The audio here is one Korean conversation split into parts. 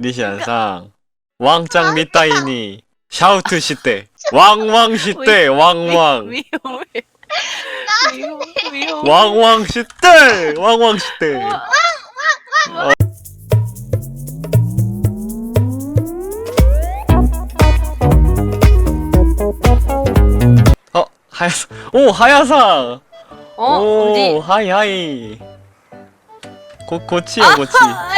니시안상. 왕짱 미타이니. 샤우트 시대. 왕왕 시대 왕왕. 위험해. 위험, 위험. 왕왕 시대 왕왕 시대. 어. 하야사. 오 하야상 어? 오 언니. 하이 하이. 고 고치야 고치. 아,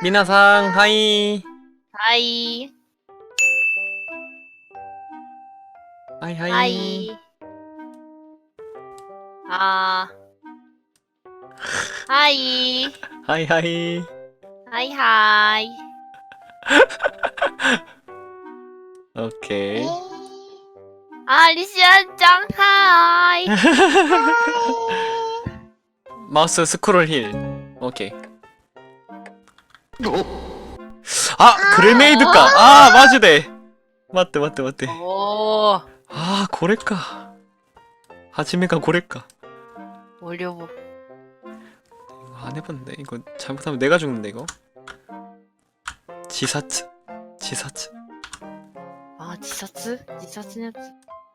미나상 하이. 하이. 하이 하이, 하이. 아. 하이. 하이 하이. 하이 하이. 오케이. 아 리시안 짱 하이. 마우스 스크롤 힐. 오케이. 어? 아, 그래, 메이드카. 아, 맞아. 네, 맞아. 맞아, 맞아. 아, 고래카. 아침에 가고, 고래카. 어려워. 안 해봤는데 이거 잘못하면 내가 죽는데 이거. 지사츠. 지사츠. 아, 지사츠? 지사츠냐?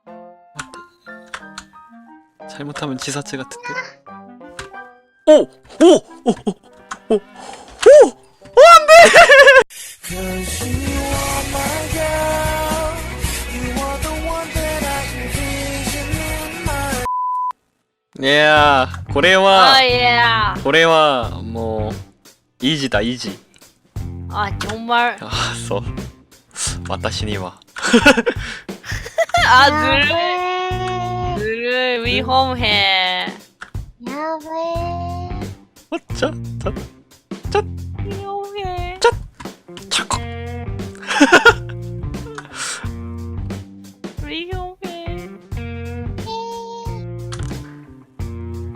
맞다. 잘못하면 지사츠 같은데. 오! 오! 오! 오! 오! いやー、これは、 아, 예. これはもうイージーだイージー。 아, 정말. ああ、そう。私には。 아, 늘, 늘 위험해. 어, 짜, 짜,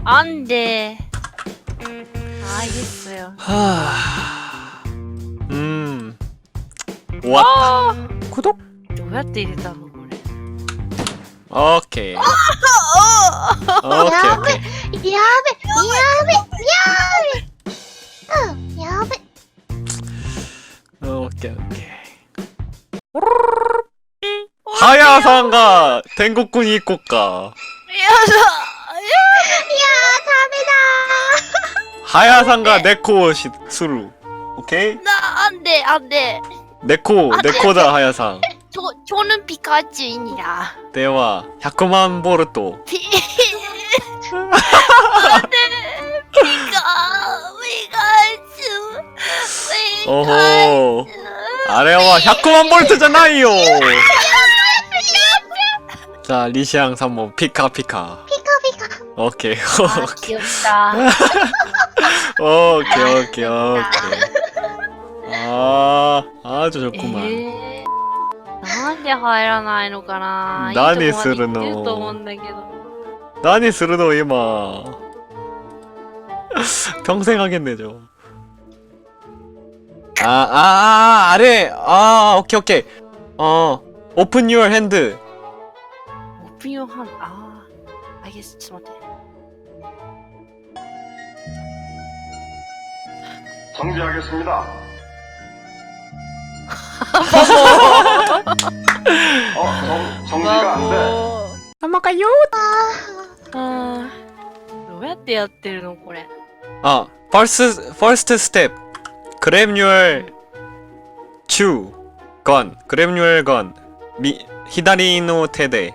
안 돼. 음, 알겠어요. 하... 음. 왔다. 어! 구독? 너한테 이랬다고 뭐 그래. 오케이. 어! 어! 오케이 오케이. 야배, 야배, 야배, 야배. 어, 야배. 오케이 오케이. 하야상가 댕국군 이국가. 야, 나- 야, 하야상가 네코 시스루. 오케이? 나 안돼 안돼. 네코 아, 네코다 하야상. 저 저는 피카츄입니다. 대화 야코만 보르토. 피 안돼. 피카 피카츄 피카츄. 오호 아래와 야코만 볼트잖아요. 자 리시앙 3번 피카피카. 피카피카. 오케이 아, 귀엽다. 오케이 오케이 오케이 아 아주 좋구만 えー、なんで入らないのかな何するのいいとこまで行ってると思うんだけど 나니 스르노 이마 평생 하겠네 저아아아 아, 아, 아래 아 오케이 오케이 어 오픈 유얼 핸드 オープンヨハンあああいえちょっと待って 정지하겠습니다. 어, 정, 정지가 안 돼. ああ。どうやってやってるのこれ。 아, first, first step. grab your chew gun. grab your gun. 미, 左の手で。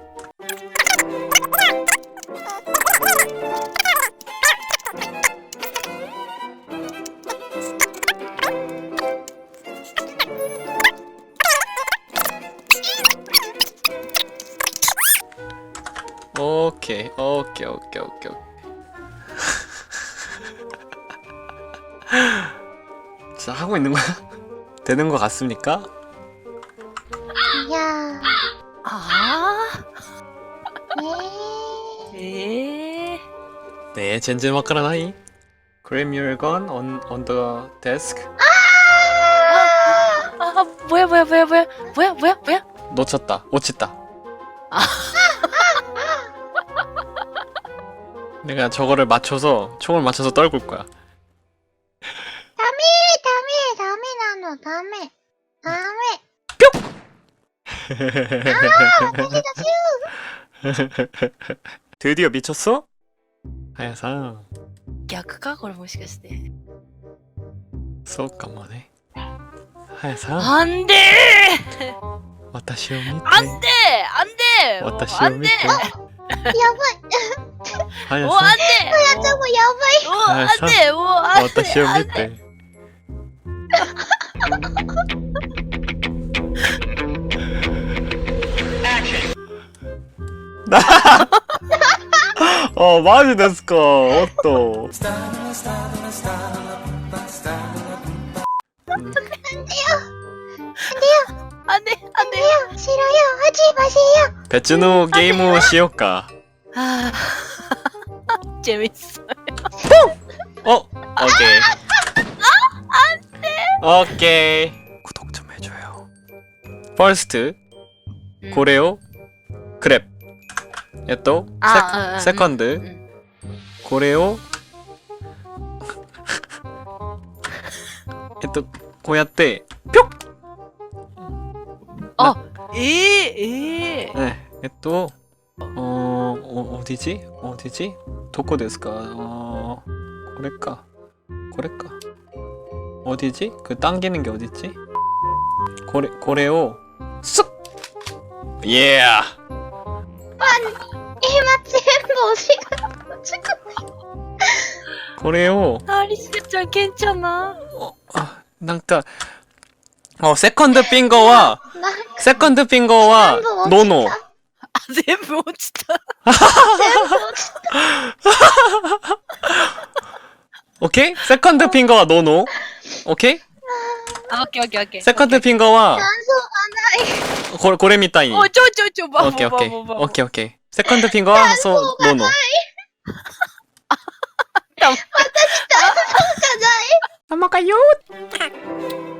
오케이, 오케이, 오케이, 오케이. 진짜 하고 있는 거야? 되는 것 같습니까? 야, 아, 네. 에, 네, 젠젠 your gun on on the desk. 아, 뭐야, 뭐야, 뭐야, 뭐야, 뭐야, 뭐야, 뭐야? 놓쳤다. 오쳤다. 내가 저거를 맞춰서 총을 맞춰서 떨굴 거야. ダメ、ダメ、ダメなの、ダメ。ダメ。 드디어 미쳤어? 하야상, 逆かこれもしかして。そうかもね。はやさん、あんで私を見て。ーあんでーあんでー私を見て。あんでーやばい。 はやおあんさででもやばい。ーおあんでーおあん、んでー私を見て。あ、マジですか。おっと。あんでーあんでーよ、しろよ、始ませよ。別のゲームをしようか。あー 재밌어요. 어? 어 오케이. 안 돼. 오케이. 구독 좀 해줘요. 퍼스트 음. 고레오 그랩. 또 아, 어, 음, 세컨드 음. 음. 고레오 또 고야떼 뿅. 어, 이, 이. 네. 또 어디지? 어디지? 도코 데스까? 어... 고래까? 고래까? 어디지? 그 당기는 게 어디지? 고래, 고래오 쑥! 예! Yeah. 아니 마침 머시가 고래오 다리 진짜 괜찮아 어, 아, 난까 어 세컨드 핑거와 세컨드 핑거와 노노 아, 샘보 진짜. 오케이? 세컨드 핑거와 노노. 오케이? 아, 오케이, 오케이, 오케이. 세컨드 핑거와 단소가 나의 고, 고래미 따위. 오케이. 어, 저, 저, 저, 봐, 오케이, 봐, 오케이. 봐, 봐, 봐. 오케이, 오케이. 세컨드 핑거와 소, 단소가 노노. 나의 단소가 나의 甘かよー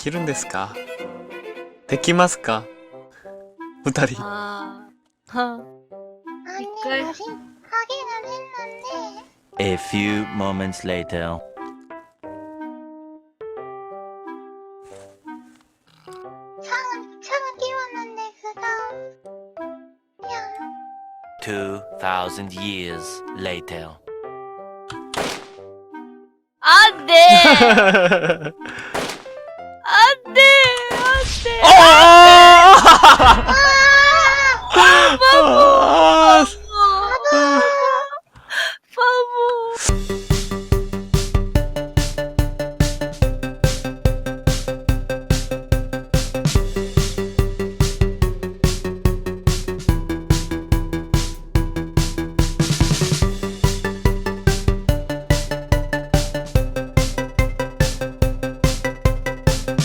きるんですか？できますか？二人。あー。は一回。A few moments later. 2,000 years later. 안돼 안돼 안돼. 어! 어, 어, 어. 아.